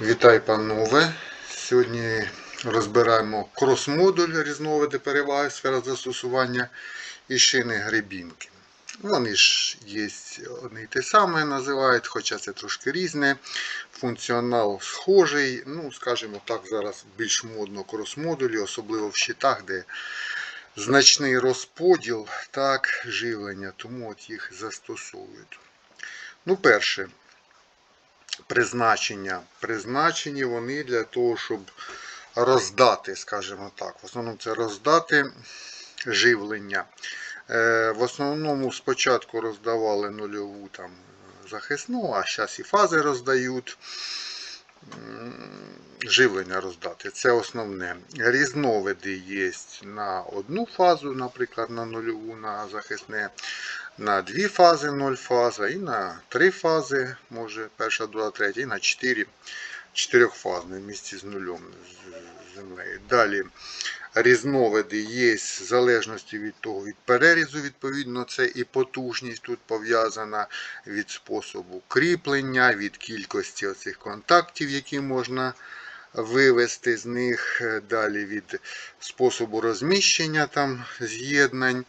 Вітай, панове! Сьогодні розбираємо крос-модуль різновиди переваги сфера застосування і шини гребінки. Вони ж є одне й те саме називають, хоча це трошки різне. Функціонал схожий. Ну, скажімо так, зараз більш модно крос-модулі, особливо в щитах, де значний розподіл так, живлення, тому от їх застосовують. Ну, перше, призначення. Призначені вони для того, щоб роздати, скажімо так. В основному це роздати живлення. Е, В основному спочатку роздавали нульову там захисну, а зараз і фази роздають. Живлення роздати. Це основне. Різновиди є на одну фазу, наприклад, на нульову, на захисне, на дві фази 0 фаза, і на три фази, може перша, друга, третя, і на чотири чотирьохфазне в місці з нульом з землею. Далі різновиди є в залежності від того, від перерізу, відповідно, це і потужність тут пов'язана від способу кріплення, від кількості оцих контактів, які можна вивести з них, е, далі від способу розміщення там з'єднань.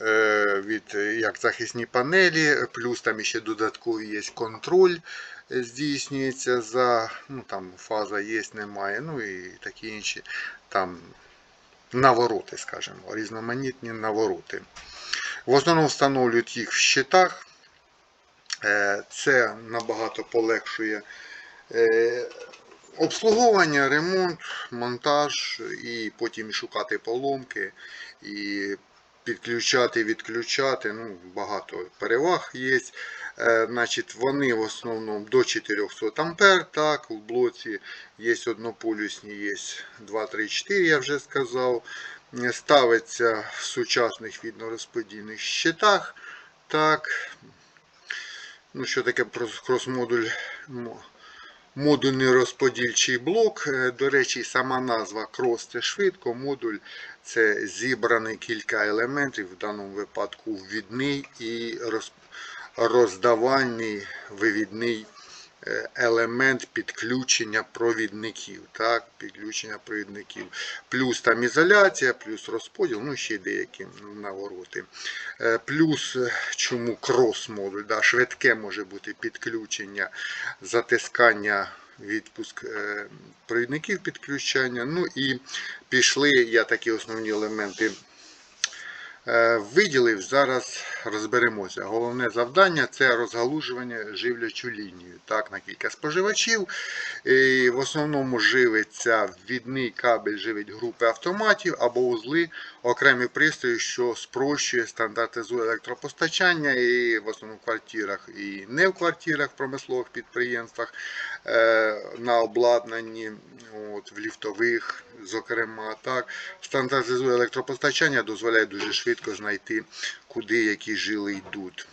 Е, Від е, як захисні панелі, плюс там ще додатковий є контроль, е, здійснюється за ну там фаза є, немає, ну і такі інші там навороти, скажімо, різноманітні навороти. В основному встановлюють їх в щитах. Це набагато полегшує обслуговування, ремонт, монтаж, і потім шукати поломки, і підключати, відключати. Ну, багато переваг є. Е, Значить, вони в основному до 400 ампер, так, в блоці є однополюсні, є 2, 3, 4, я вже сказав. Ставиться в сучасних віднорозподільних щитах. Так. Ну, що таке крос-модуль? Мо- Модульний розподільчий блок. Е, До речі, сама назва крос це швидко, модуль це зібраний кілька елементів, в даному випадку ввідний і роз- роздавальний вивідний елемент підключення провідників. Так, підключення провідників. Плюс там ізоляція, плюс розподіл, ну ще й деякі навороти. Е, Плюс е, чому крос-модуль, да, швидке може бути підключення, затискання, відпуск е, провідників підключення. Ну і пішли, я такі основні елементи е, виділив. Зараз розберемося. Головне завдання це розгалужування живлячу лінію. Так, на кілька споживачів. І в основному живиться ввідний кабель, живить групи автоматів або узли окремі пристрої, що спрощує, стандартизує електропостачання і в основному в квартирах і не в квартирах, в промислових підприємствах, е, на обладнанні, от, в ліфтових, зокрема. так. Стандартизує електропостачання, дозволяє дуже швидко знайти, куди які жили йдуть.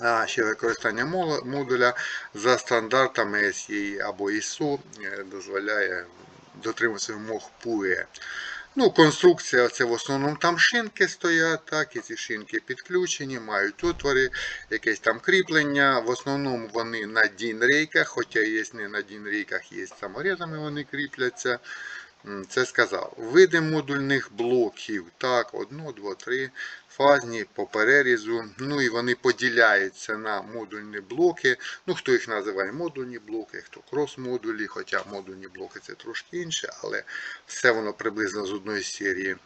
А ще використання модуля за стандартами SE або ISO е, дозволяє дотримуватися вимог PUE. Ну, конструкція це в основному там шинки стоять, так, і ці шинки підключені, мають отвори, якесь там кріплення. В основному вони на дінрейках, хоча є не на дінрейках, є саморезами вони кріпляться. Це сказав. Види модульних блоків. Так, одно, два, три фазні по перерізу. Ну і вони поділяються на модульні блоки. Ну, хто їх називає модульні блоки, хто крос-модулі, хоча модульні блоки це трошки інше, але все воно приблизно з одної серії.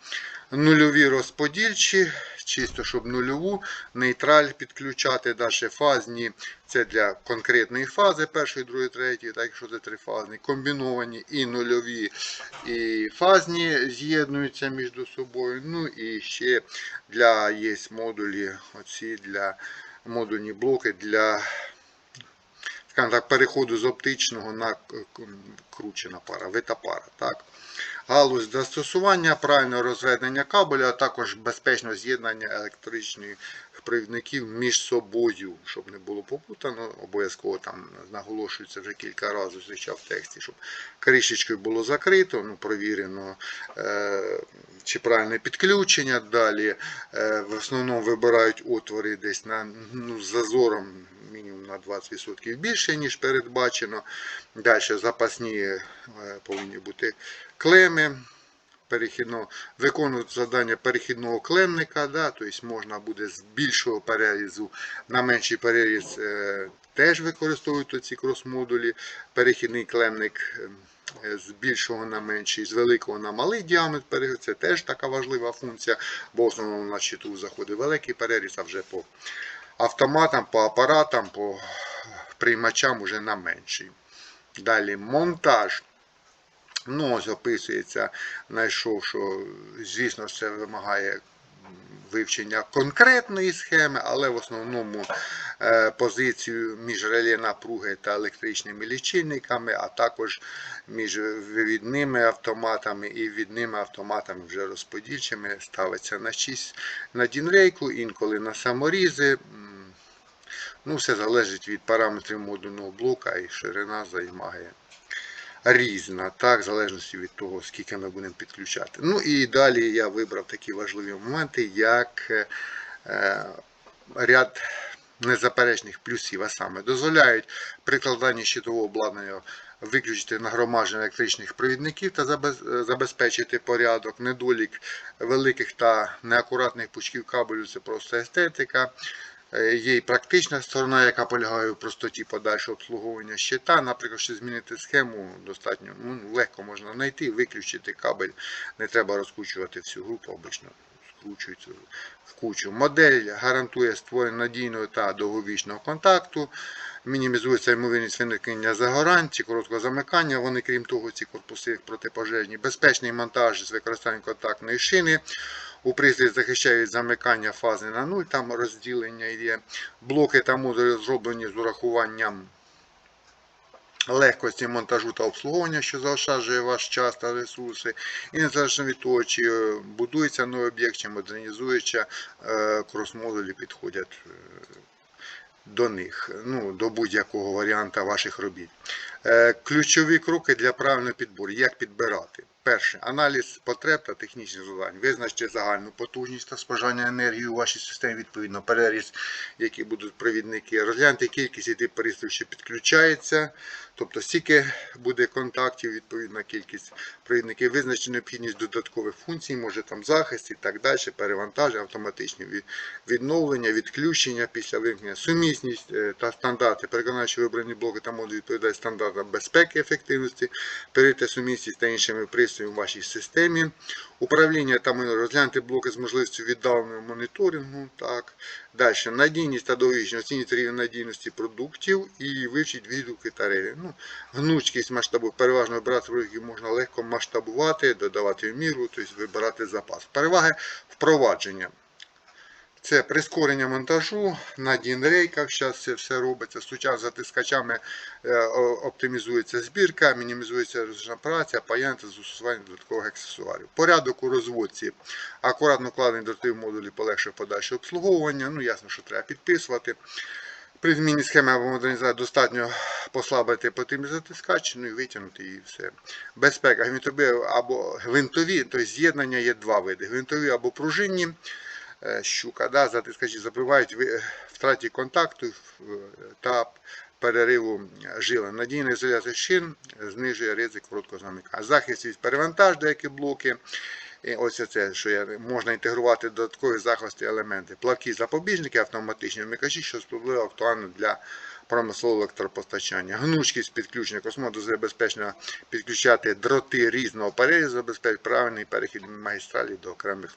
Нульові розподільчі, чисто щоб нульову, нейтраль підключати, далі фазні. Це для конкретної фази, першої, другої, третьої, так якщо це трифазні, комбіновані і нульові, і фазні з'єднуються між собою. Ну і ще для є модулі, оці для модульні блоки для так, переходу з оптичного на кручена пара, вита пара. Так. Галузь застосування, правильне розведення кабеля, а також безпечне з'єднання електричних провідників між собою, щоб не було попутано, обов'язково там наголошується вже кілька разів зустрічав в тексті, щоб кришечкою було закрито, ну, провірено, е, чи правильне підключення. Далі е, в основному вибирають отвори десь на, ну, з зазором мінімум на 20% більше, ніж передбачено. Далі запасні е, повинні бути клеми. Перехідно, виконують завдання перехідного клемника, да, тобто можна буде з більшого перерізу на менший переріз е, теж використовують ці крос-модулі. Перехідний клемник е, з більшого на менший, з великого на малий діаметр. Це теж така важлива функція, бо в основному на щиту заходить великий переріз, а вже по автоматам, по апаратам, по приймачам вже на менший. Далі монтаж. Ну, ось описується, знайшов, що, звісно, це вимагає вивчення конкретної схеми, але в основному е, позицію між реле напруги та електричними лічильниками, а також між вивідними автоматами і відними автоматами вже розподільчими ставиться на 6 на дінрейку, інколи на саморізи. Ну, все залежить від параметрів модульного блока і ширина займає різна, так, в залежності від того, скільки ми будемо підключати. Ну і далі я вибрав такі важливі моменти, як е, ряд незаперечних плюсів, а саме дозволяють при кладанні щитового обладнання виключити нагромадження електричних провідників та забезпечити порядок, недолік великих та неакуратних пучків кабелю це просто естетика. Е, Є і практична сторона, яка полягає в простоті подальшого обслуговування щита. Наприклад, щоб змінити схему, достатньо ну, легко можна знайти, виключити кабель. Не треба розкручувати всю групу, обично скручується в кучу. Модель гарантує створення надійного та довговічного контакту. Мінімізується ймовірність виникнення загорань чи короткого замикання. Вони, крім того, ці корпуси протипожежні, безпечний монтаж з використанням контактної шини. У пристрій захищають замикання фази на нуль, там розділення є. Блоки та модулі зроблені з урахуванням легкості монтажу та обслуговування, що заощаджує ваш час та ресурси. І незалежно від того, чи будується новий об'єкт, чи модернізується, е, крос-модулі підходять е, до них, ну, до будь-якого варіанта ваших робіт. Е, Ключові кроки для правильного підбору. Як підбирати? Перше. Аналіз потреб та технічних завдань. Визначте загальну потужність та споживання енергії у вашій системі, відповідно, переріз, які будуть провідники. Розгляньте кількість і тип пристроїв, що підключається. Тобто, стільки буде контактів, відповідна кількість провідників, визначте необхідність додаткових функцій, може там захист і так далі, перевантаження, автоматичні відновлення, відключення після вимкнення, сумісність е, та стандарти. Переконання, що вибрані блоки та модулі відповідають стандартам безпеки, ефективності, перейти сумісність та іншими пристроями в вашій системі. Управління та розглянути блоки з можливістю віддаленого моніторингу. Так. Далі. Надійність та довічність. Оцініть рівень надійності продуктів і вивчіть відгуки та реги. Ну, гнучкість масштабу. Переважно вибирати які можна легко масштабувати, додавати в міру, тобто вибирати запас. Переваги впровадження. Це прискорення монтажу на дінрейках. Зараз це все робиться. Сучасно затискачами е, оптимізується збірка, мінімізується ручна праця, паяння та застосування додаткових аксесуарів. Порядок у розводці. Акуратно вкладені дротові модулі полегшує подальше обслуговування. Ну, ясно, що треба підписувати. При зміні схеми або модернізації достатньо послабити потрібний затискач, ну і витягнути і все. Безпека гвинтові або гвинтові, тобто з'єднання є два види: гвинтові або пружинні. Е, щука, да, затискачі запливають втраті контакту е, та перериву жилин. Надійна ізоляція шин знижує ризик короткого замикання. Захист від перевантаж, деякі блоки. І ось це, що я, можна інтегрувати додаткові захисті елементи. Плавкі запобіжники, автоматичні вмикачі, що особливо актуально для промислового електропостачання. Гнучкість підключення космо дозволяє підключати дроти різного перерізу, забезпечить правильний перехід магістралі до окремих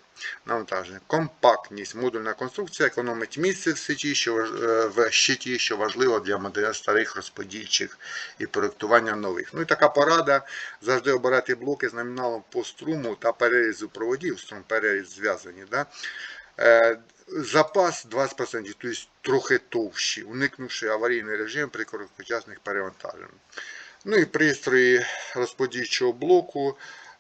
навантажень. Компактність. Модульна конструкція економить місце в сеті, що е, в щиті, що важливо для моделей старих розподільчих і проєктування нових. Ну і така порада. Завжди обирати блоки з номіналом по струму та перерізу проводів. Струм переріз зв'язані. Да? Запас 20%, тобто трохи товщі, уникнувши аварійний режим при короткочасних перевантаженнях. Ну і пристрої розподільчого блоку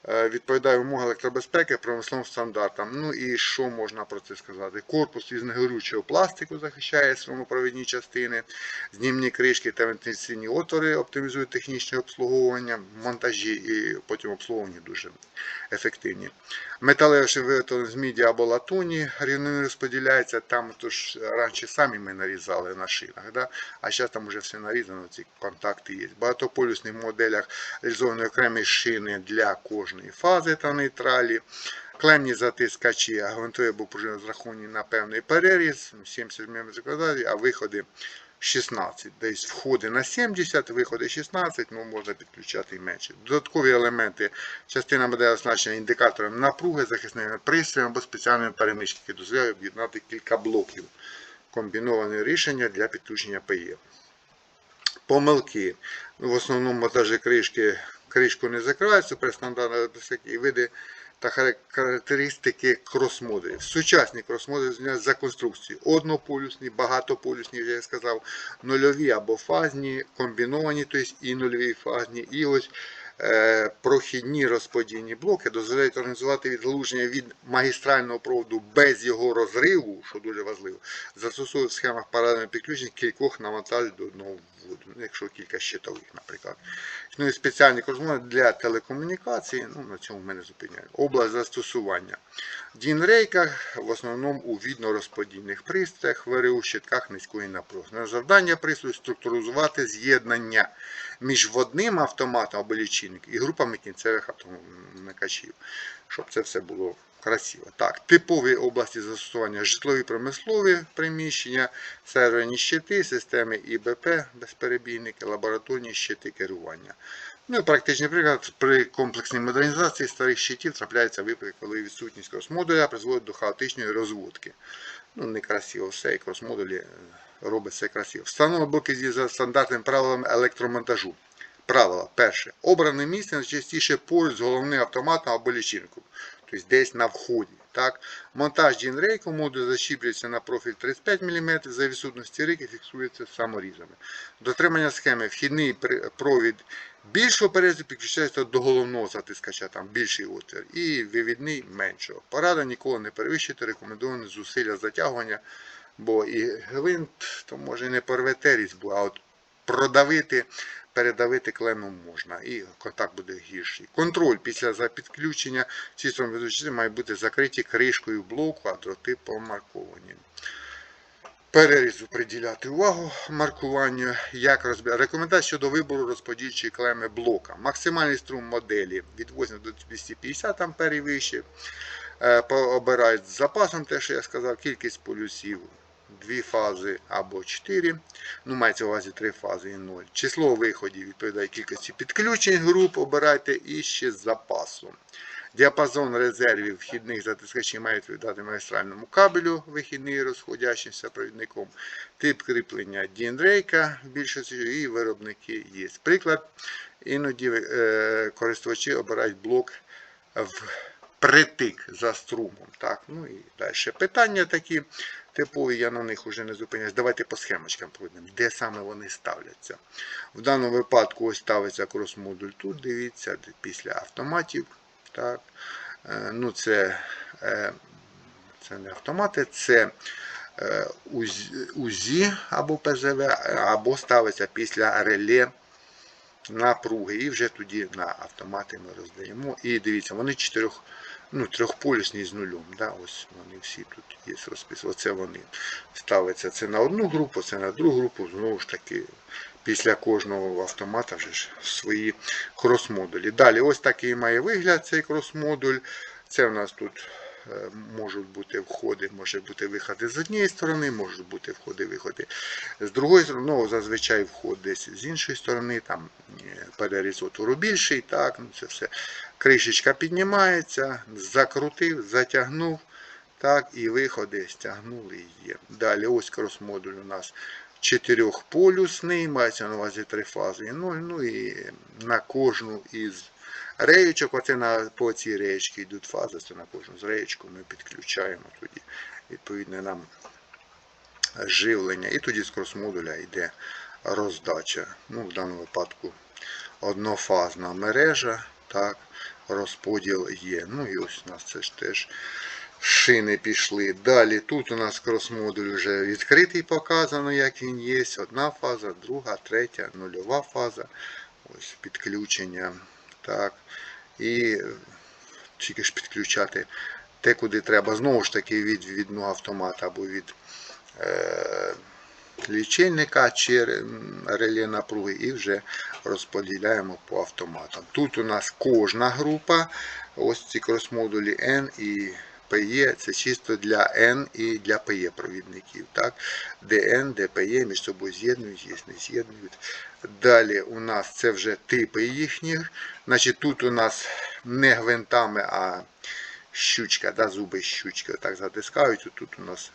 відповідає вимогам електробезпеки промисловим стандартам. Ну і що можна про це сказати? Корпус із негорючого пластику захищає струмопровідні частини, знімні кришки та вентиляційні отвори оптимізують технічне обслуговування, монтажі і потім обслуговування дуже ефективні. Металеві виготовлені з міді або латуні, рівнини розподіляються. Там то ж раніше самі ми нарізали на шинах, да? а зараз там вже все нарізано, ці контакти є. В багатополюсних моделях реалізовані окремі шини для кожної фази та нейтралі. Клемні затискачі, а гвинтові або пружини розраховані на певний переріз, 70 мм а виходи 16. Десь входи на 70, виходи 16, ну можна підключати і менше. Додаткові елементи, частина буде оснащена індикатором напруги, захисними пристроєм або спеціальними перемички, які дозволяють об'єднати кілька блоків. Комбіноване рішення для підключення ПЕ. Помилки. Ну, В основному монтажі кришки кришку не стандартній безпеки і види та характеристики кросмодулів. Сучасні звільняють за конструкцією. Однополюсні, багатополюсні, вже я сказав, нульові або фазні, комбіновані, тобто і нульові фазні. І ось е, прохідні розподільні блоки дозволяють організувати відгалуження від магістрального проводу без його розриву, що дуже важливо, застосовують в схемах паралельного підключення кількох навантажень до одного вводу, ну, якщо кілька щитових, наприклад. Ну і спеціальні кросмоди для телекомунікації, ну на цьому мене зупиняють. Область застосування. Дінрейка в основному у відно-розподільних пристроях, ВРУ, щитках низької напруги. На завдання пристрою структуризувати з'єднання між водним автоматом або лічильником і групами кінцевих автомикачів, щоб це все було красиво. Так, типові області застосування житлові промислові приміщення, серверні щити, системи ІБП, безперебійники, лабораторні щити керування. Ну практичний приклад, при комплексній модернізації старих щитів трапляється випадки, коли відсутність кросмодуля призводить до хаотичної розводки. Ну, некрасиво все, і кросмодулі е, робить все красиво. Встановлено блоки зі стандартними правилами електромонтажу. Правила. Перше. Обране місце найчастіше поруч з головним автоматом або лічильником. Тобто десь на вході. Так? Монтаж джінрейку модуль защіплюється на профіль 35 мм, за відсутності рейки фіксується саморізами. Дотримання схеми вхідний провід більшого перерізу підключається до головного затискача, там більший отвір, і вивідний меншого. Порада ніколи не перевищити рекомендоване зусилля затягування, бо і гвинт то може і не порвете різьбу, а от продавити, передавити кленом можна, і контакт буде гірший. Контроль після підключення ці ведучі мають бути закриті кришкою блоку, а дроти помарковані. Перерізу приділяти увагу маркуванню, як розбирати. Рекомендація щодо вибору розподільчої клеми блока. Максимальний струм моделі від 8 до 250 А і вище. Е, Обирають з запасом, те, що я сказав, кількість полюсів. Дві фази або 4, ну мається на увазі 3 фази і 0. Число виходів відповідає кількості підключень груп, обирайте і ще з запасом. Діапазон резервів вхідних затискачів має відповідати магістральному кабелю, вихідний розходящимся провідником. Тип кріплення дінрейка в більшості і виробники є. Приклад, іноді е, користувачі обирають блок в притик за струмом. Так, ну і далі питання такі типові, я на них вже не зупиняюсь. Давайте по схемочкам пройдемо, де саме вони ставляться. В даному випадку ось ставиться крос-модуль тут, дивіться, після автоматів. Так. Е, Ну, це, е, це не автомати, це е, УЗІ, або ПЗВ, або ставиться після реле напруги. І вже тоді на автомати ми роздаємо. І дивіться, вони чотирьох, ну, трьохполюсні з нулем. Да? Ось вони всі тут є розпис. Оце вони ставиться це на одну групу, це на другу групу. Знову ж таки, після кожного автомата вже ж свої крос-модулі. Далі, ось такий має вигляд цей крос-модуль. Це в нас тут е, можуть бути входи, може бути виходи з однієї сторони, можуть бути входи, виходи з другої сторони. Ну, зазвичай вход десь з іншої сторони, там переріз отвору більший, так, ну це все. Кришечка піднімається, закрутив, затягнув. Так, і виходи стягнули є. Далі ось крос-модуль у нас чотирьохполюсний, мається на увазі три фази. Ну, ну і на кожну із реєчок, оце на, по цій реєчці йдуть фази, це на кожну з реєчку ми підключаємо тоді відповідне нам живлення. І тоді з крос-модуля йде роздача. Ну, в даному випадку однофазна мережа. Так, розподіл є. Ну і ось у нас це ж теж шини пішли. Далі тут у нас крос-модуль вже відкритий, показано, як він є. Одна фаза, друга, третя, нульова фаза. Ось підключення. Так. І е, тільки ж підключати те, куди треба. Знову ж таки від відного автомата або від е, лічильника чи реле напруги і вже розподіляємо по автоматам. Тут у нас кожна група, ось ці крос-модулі N і PE, це чисто для N і для PE провідників. Так? Де N, де PE між собою з'єднують, є не з'єднують. Далі у нас це вже типи їхніх. Значить, тут у нас не гвинтами, а щучка, да, зуби щучки так затискають. Тут у нас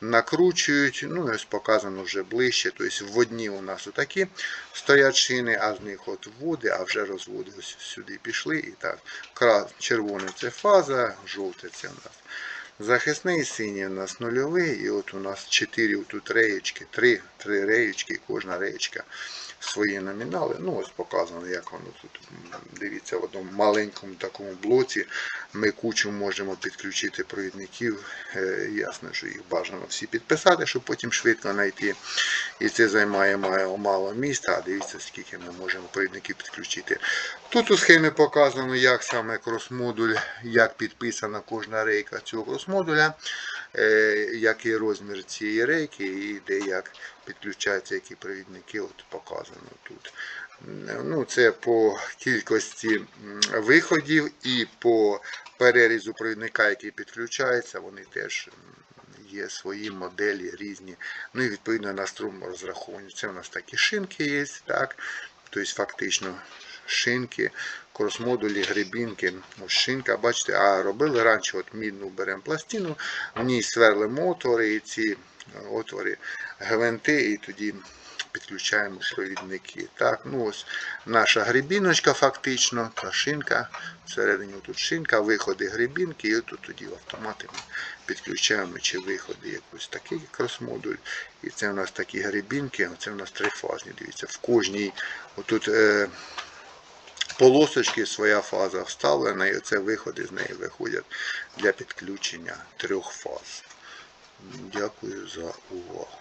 накручують. Ну, ось показано вже ближче. Тобто в одні у нас отакі стоять шини, а з них от вводи, а вже розводи сюди пішли. І так, червоний це фаза, жовтий це у нас. Захисний синій у нас нульовий, і от у нас 4 тут реєчки, 3, 3 реєчки, кожна реєчка свої номінали. Ну, ось показано, як воно тут. Дивіться, в одному маленькому такому блоці ми кучу можемо підключити провідників. Е, Ясно, що їх бажано всі підписати, щоб потім швидко знайти. І це займає мало міста, а дивіться, скільки ми можемо провідників підключити. Тут у схемі показано, як саме крос-модуль, як підписана кожна рейка цього крос-модуля, е, який розмір цієї рейки і де як підключаються які провідники, от показано тут. Ну, це по кількості виходів і по перерізу провідника, який підключається, вони теж є свої моделі різні. Ну і відповідно на струм розраховані. Це у нас такі шинки є, так? Тобто фактично шинки, крос-модулі, грибінки. Шинка, бачите, а робили раніше от мідну беремо пластину, в ній сверлимо отвори і ці отвори гвинти, і тоді підключаємо провідники. Так, ну ось наша грибіночка фактично, та шинка. Всередині тут шинка, виходи грибінки, і тут тоді автомати ми підключаємо чи виходи якось такий крос-модуль. І це у нас такі грибінки, оце у нас трифазні. Дивіться, в кожній отут е, полосочки своя фаза вставлена, і оце виходи з неї виходять для підключення трьох фаз. Дякую за увагу.